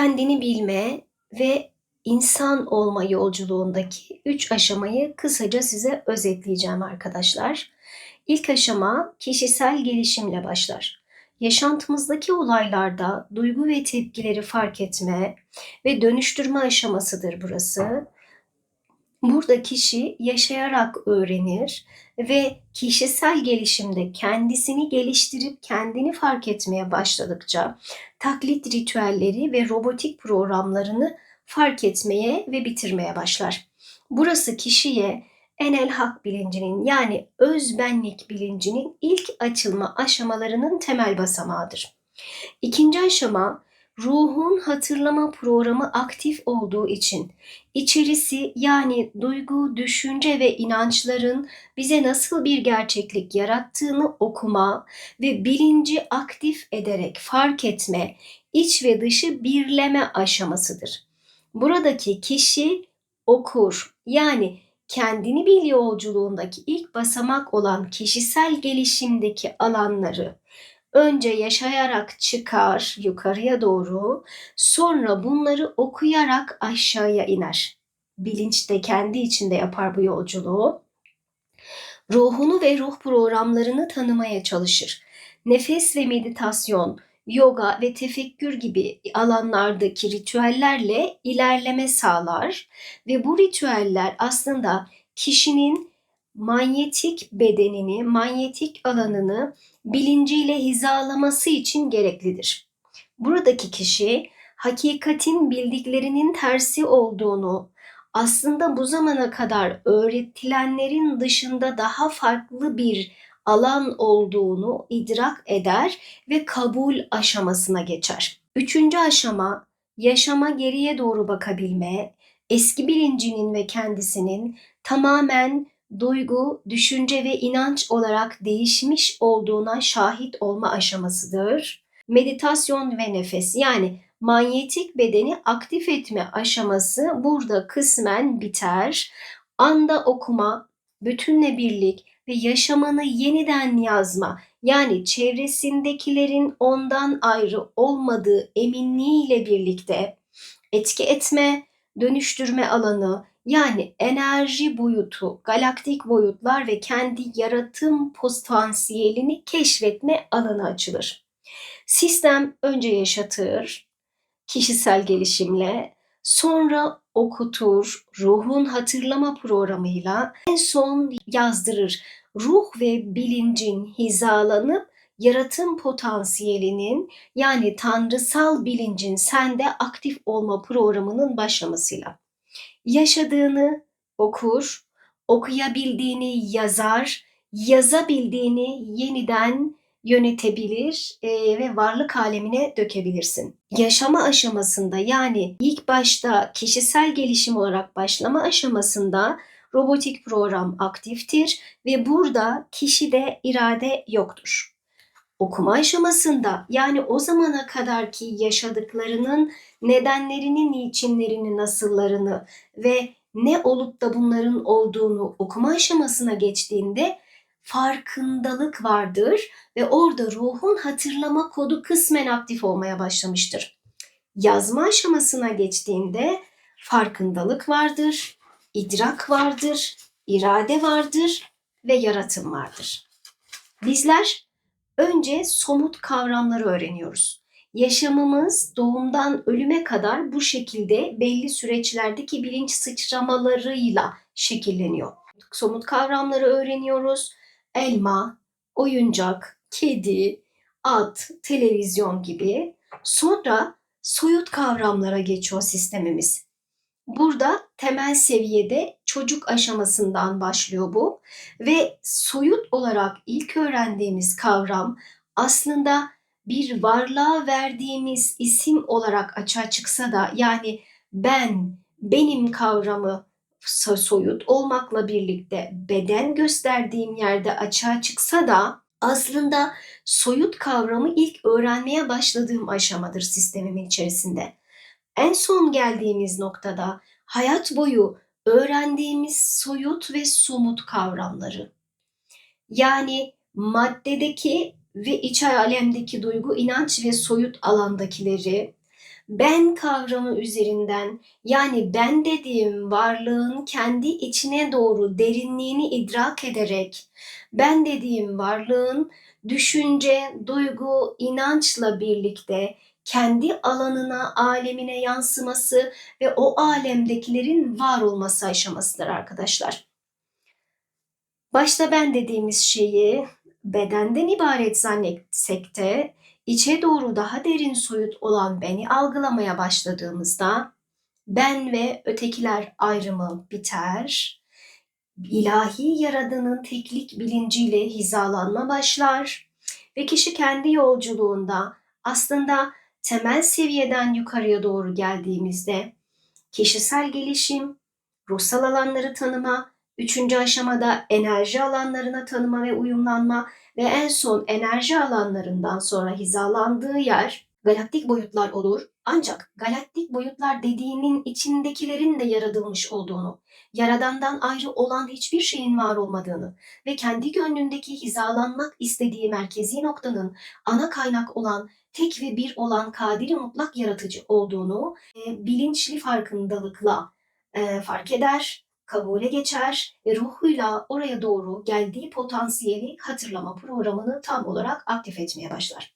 kendini bilme ve insan olma yolculuğundaki üç aşamayı kısaca size özetleyeceğim arkadaşlar. İlk aşama kişisel gelişimle başlar. Yaşantımızdaki olaylarda duygu ve tepkileri fark etme ve dönüştürme aşamasıdır burası. Burada kişi yaşayarak öğrenir ve kişisel gelişimde kendisini geliştirip kendini fark etmeye başladıkça taklit ritüelleri ve robotik programlarını fark etmeye ve bitirmeye başlar. Burası kişiye enel hak bilincinin yani öz benlik bilincinin ilk açılma aşamalarının temel basamağıdır. İkinci aşama ruhun hatırlama programı aktif olduğu için içerisi yani duygu, düşünce ve inançların bize nasıl bir gerçeklik yarattığını okuma ve bilinci aktif ederek fark etme, iç ve dışı birleme aşamasıdır. Buradaki kişi okur yani kendini bil yolculuğundaki ilk basamak olan kişisel gelişimdeki alanları önce yaşayarak çıkar yukarıya doğru, sonra bunları okuyarak aşağıya iner. Bilinç de kendi içinde yapar bu yolculuğu. Ruhunu ve ruh programlarını tanımaya çalışır. Nefes ve meditasyon, yoga ve tefekkür gibi alanlardaki ritüellerle ilerleme sağlar ve bu ritüeller aslında kişinin manyetik bedenini, manyetik alanını bilinciyle hizalaması için gereklidir. Buradaki kişi hakikatin bildiklerinin tersi olduğunu, aslında bu zamana kadar öğretilenlerin dışında daha farklı bir alan olduğunu idrak eder ve kabul aşamasına geçer. Üçüncü aşama yaşama geriye doğru bakabilme, eski bilincinin ve kendisinin tamamen duygu, düşünce ve inanç olarak değişmiş olduğuna şahit olma aşamasıdır. Meditasyon ve nefes yani manyetik bedeni aktif etme aşaması burada kısmen biter. Anda okuma, bütünle birlik ve yaşamını yeniden yazma yani çevresindekilerin ondan ayrı olmadığı eminliğiyle birlikte etki etme, dönüştürme alanı yani enerji boyutu, galaktik boyutlar ve kendi yaratım potansiyelini keşfetme alanı açılır. Sistem önce yaşatır, kişisel gelişimle, sonra okutur, ruhun hatırlama programıyla en son yazdırır. Ruh ve bilincin hizalanıp yaratım potansiyelinin yani tanrısal bilincin sende aktif olma programının başlamasıyla yaşadığını okur, okuyabildiğini yazar, yazabildiğini yeniden yönetebilir e, ve varlık alemine dökebilirsin. Yaşama aşamasında yani ilk başta kişisel gelişim olarak başlama aşamasında robotik program aktiftir ve burada kişide irade yoktur. Okuma aşamasında yani o zamana kadarki yaşadıklarının nedenlerini, niçinlerini, nasıllarını ve ne olup da bunların olduğunu okuma aşamasına geçtiğinde farkındalık vardır ve orada ruhun hatırlama kodu kısmen aktif olmaya başlamıştır. Yazma aşamasına geçtiğinde farkındalık vardır, idrak vardır, irade vardır ve yaratım vardır. Bizler önce somut kavramları öğreniyoruz. Yaşamımız doğumdan ölüme kadar bu şekilde belli süreçlerdeki bilinç sıçramalarıyla şekilleniyor. Somut kavramları öğreniyoruz. Elma, oyuncak, kedi, at, televizyon gibi. Sonra soyut kavramlara geçiyor sistemimiz. Burada temel seviyede çocuk aşamasından başlıyor bu ve soyut olarak ilk öğrendiğimiz kavram aslında bir varlığa verdiğimiz isim olarak açığa çıksa da yani ben, benim kavramı soyut olmakla birlikte beden gösterdiğim yerde açığa çıksa da aslında soyut kavramı ilk öğrenmeye başladığım aşamadır sistemimin içerisinde. En son geldiğimiz noktada hayat boyu öğrendiğimiz soyut ve somut kavramları. Yani maddedeki ve iç alemdeki duygu, inanç ve soyut alandakileri ben kavramı üzerinden yani ben dediğim varlığın kendi içine doğru derinliğini idrak ederek ben dediğim varlığın düşünce, duygu, inançla birlikte kendi alanına, alemine yansıması ve o alemdekilerin var olması aşamasıdır arkadaşlar. Başta ben dediğimiz şeyi bedenden ibaret zannetsek de içe doğru daha derin soyut olan beni algılamaya başladığımızda ben ve ötekiler ayrımı biter. İlahi yaradanın teklik bilinciyle hizalanma başlar ve kişi kendi yolculuğunda aslında temel seviyeden yukarıya doğru geldiğimizde kişisel gelişim, ruhsal alanları tanıma, üçüncü aşamada enerji alanlarına tanıma ve uyumlanma ve en son enerji alanlarından sonra hizalandığı yer galaktik boyutlar olur. Ancak galaktik boyutlar dediğinin içindekilerin de yaratılmış olduğunu, yaradandan ayrı olan hiçbir şeyin var olmadığını ve kendi gönlündeki hizalanmak istediği merkezi noktanın ana kaynak olan tek ve bir olan kadiri mutlak yaratıcı olduğunu e, bilinçli farkındalıkla e, fark eder, kabule geçer ve ruhuyla oraya doğru geldiği potansiyeli hatırlama programını tam olarak aktif etmeye başlar.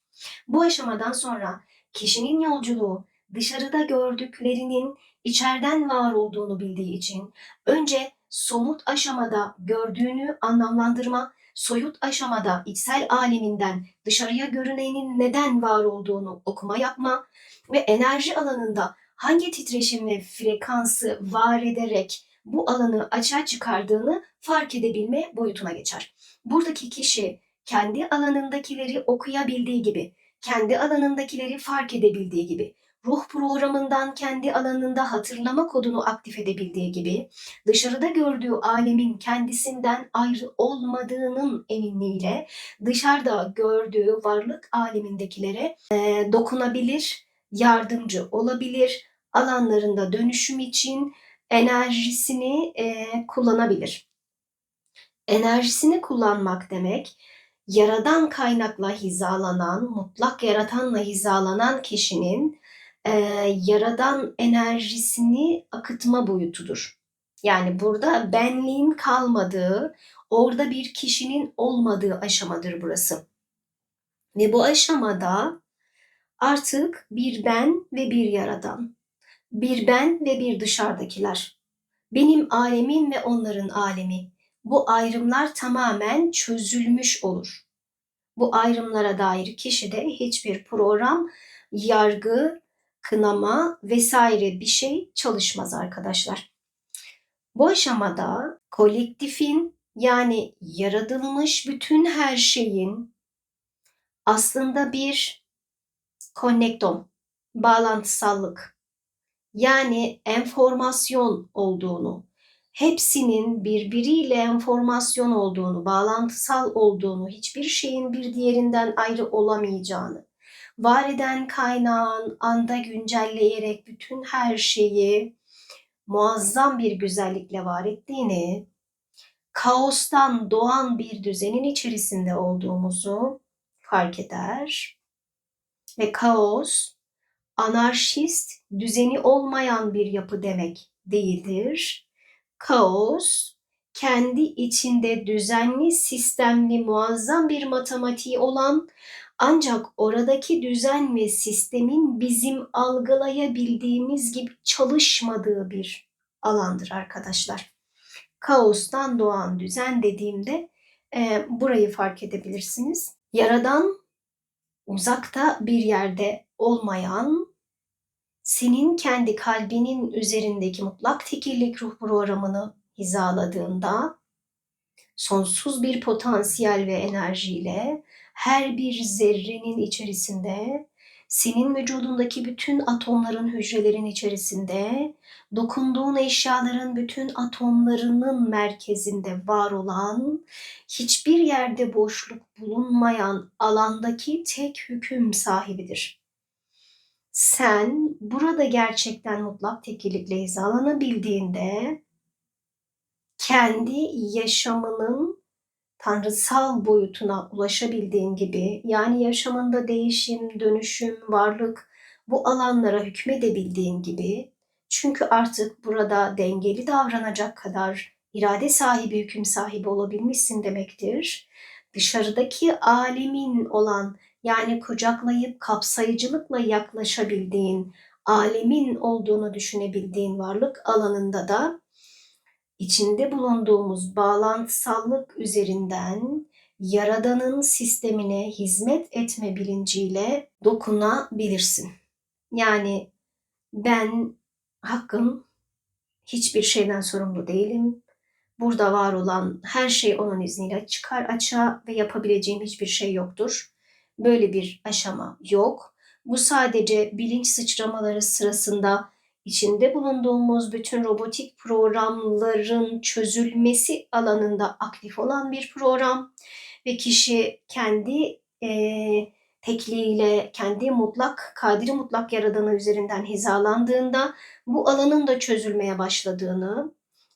Bu aşamadan sonra kişinin yolculuğu dışarıda gördüklerinin içeriden var olduğunu bildiği için önce somut aşamada gördüğünü anlamlandırma, soyut aşamada içsel aleminden dışarıya görünenin neden var olduğunu okuma yapma ve enerji alanında hangi titreşim ve frekansı var ederek bu alanı açığa çıkardığını fark edebilme boyutuna geçer. Buradaki kişi kendi alanındakileri okuyabildiği gibi, kendi alanındakileri fark edebildiği gibi, ruh programından kendi alanında hatırlama kodunu aktif edebildiği gibi, dışarıda gördüğü alemin kendisinden ayrı olmadığının eminliğiyle dışarıda gördüğü varlık alemindekilere e, dokunabilir, yardımcı olabilir, alanlarında dönüşüm için enerjisini e, kullanabilir. Enerjisini kullanmak demek, yaradan kaynakla hizalanan, mutlak yaratanla hizalanan kişinin e, yaradan enerjisini akıtma boyutudur. Yani burada benliğin kalmadığı, orada bir kişinin olmadığı aşamadır burası. Ve bu aşamada artık bir ben ve bir yaradan, bir ben ve bir dışarıdakiler. Benim alemim ve onların alemi. Bu ayrımlar tamamen çözülmüş olur. Bu ayrımlara dair kişide hiçbir program, yargı, kınama vesaire bir şey çalışmaz arkadaşlar. Bu aşamada kolektifin yani yaratılmış bütün her şeyin aslında bir konnektom, bağlantısallık yani enformasyon olduğunu, hepsinin birbiriyle enformasyon olduğunu, bağlantısal olduğunu, hiçbir şeyin bir diğerinden ayrı olamayacağını, var eden kaynağın anda güncelleyerek bütün her şeyi muazzam bir güzellikle var ettiğini, kaostan doğan bir düzenin içerisinde olduğumuzu fark eder ve kaos anarşist, düzeni olmayan bir yapı demek değildir. Kaos kendi içinde düzenli, sistemli, muazzam bir matematiği olan ancak oradaki düzen ve sistemin bizim algılayabildiğimiz gibi çalışmadığı bir alandır arkadaşlar. Kaostan doğan düzen dediğimde e, burayı fark edebilirsiniz. Yaradan uzakta bir yerde olmayan, senin kendi kalbinin üzerindeki mutlak tekillik ruh programını hizaladığında sonsuz bir potansiyel ve enerjiyle her bir zerrenin içerisinde, senin vücudundaki bütün atomların, hücrelerin içerisinde, dokunduğun eşyaların bütün atomlarının merkezinde var olan, hiçbir yerde boşluk bulunmayan alandaki tek hüküm sahibidir. Sen burada gerçekten mutlak tekillikle hizalanabildiğinde kendi yaşamının tanrısal boyutuna ulaşabildiğin gibi yani yaşamında değişim, dönüşüm, varlık bu alanlara hükmedebildiğin gibi çünkü artık burada dengeli davranacak kadar irade sahibi, hüküm sahibi olabilmişsin demektir. Dışarıdaki alemin olan yani kucaklayıp kapsayıcılıkla yaklaşabildiğin, alemin olduğunu düşünebildiğin varlık alanında da içinde bulunduğumuz bağlantısallık üzerinden Yaradan'ın sistemine hizmet etme bilinciyle dokunabilirsin. Yani ben hakkım hiçbir şeyden sorumlu değilim. Burada var olan her şey onun izniyle çıkar açığa ve yapabileceğim hiçbir şey yoktur. Böyle bir aşama yok. Bu sadece bilinç sıçramaları sırasında içinde bulunduğumuz bütün robotik programların çözülmesi alanında aktif olan bir program ve kişi kendi e, tekliğiyle, kendi mutlak, kadiri mutlak yaradanı üzerinden hizalandığında bu alanın da çözülmeye başladığını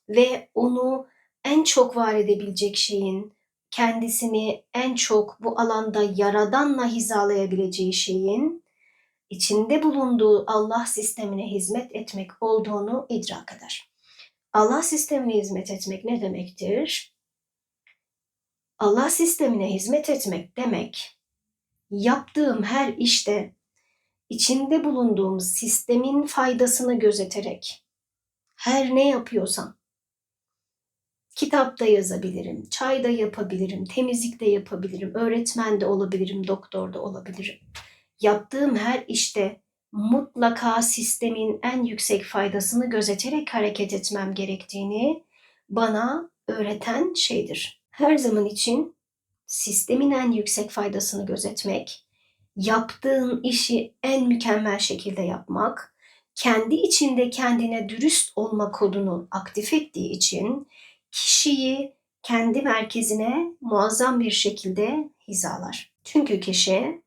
ve onu en çok var edebilecek şeyin, kendisini en çok bu alanda yaradanla hizalayabileceği şeyin içinde bulunduğu Allah sistemine hizmet etmek olduğunu idrak eder. Allah sistemine hizmet etmek ne demektir? Allah sistemine hizmet etmek demek, yaptığım her işte içinde bulunduğum sistemin faydasını gözeterek her ne yapıyorsam kitapta yazabilirim, çayda yapabilirim, temizlikte yapabilirim, öğretmen de olabilirim, doktor da olabilirim. Yaptığım her işte mutlaka sistemin en yüksek faydasını gözeterek hareket etmem gerektiğini bana öğreten şeydir. Her zaman için sistemin en yüksek faydasını gözetmek, yaptığın işi en mükemmel şekilde yapmak, kendi içinde kendine dürüst olma kodunu aktif ettiği için kişiyi kendi merkezine muazzam bir şekilde hizalar. Çünkü kişi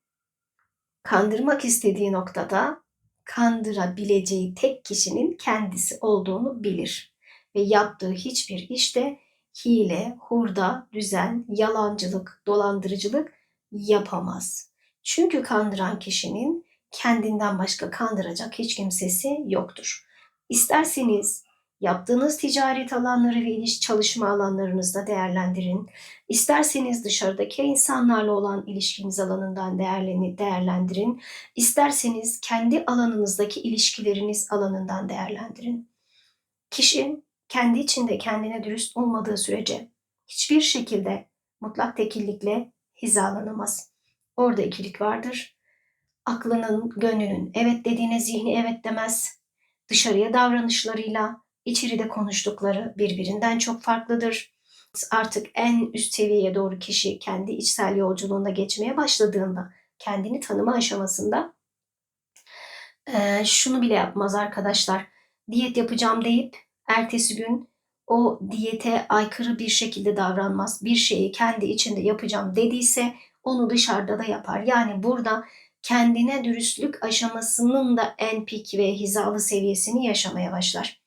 kandırmak istediği noktada kandırabileceği tek kişinin kendisi olduğunu bilir ve yaptığı hiçbir işte hile, hurda, düzen, yalancılık, dolandırıcılık yapamaz. Çünkü kandıran kişinin kendinden başka kandıracak hiç kimsesi yoktur. İsterseniz yaptığınız ticaret alanları ve ilişki çalışma alanlarınızda değerlendirin. İsterseniz dışarıdaki insanlarla olan ilişkiniz alanından değerlendirin. İsterseniz kendi alanınızdaki ilişkileriniz alanından değerlendirin. Kişi kendi içinde kendine dürüst olmadığı sürece hiçbir şekilde mutlak tekillikle hizalanamaz. Orada ikilik vardır. Aklının, gönlünün evet dediğine zihni evet demez. Dışarıya davranışlarıyla içeride konuştukları birbirinden çok farklıdır. Artık en üst seviyeye doğru kişi kendi içsel yolculuğunda geçmeye başladığında, kendini tanıma aşamasında e, şunu bile yapmaz arkadaşlar. Diyet yapacağım deyip ertesi gün o diyete aykırı bir şekilde davranmaz. Bir şeyi kendi içinde yapacağım dediyse onu dışarıda da yapar. Yani burada kendine dürüstlük aşamasının da en pik ve hizalı seviyesini yaşamaya başlar.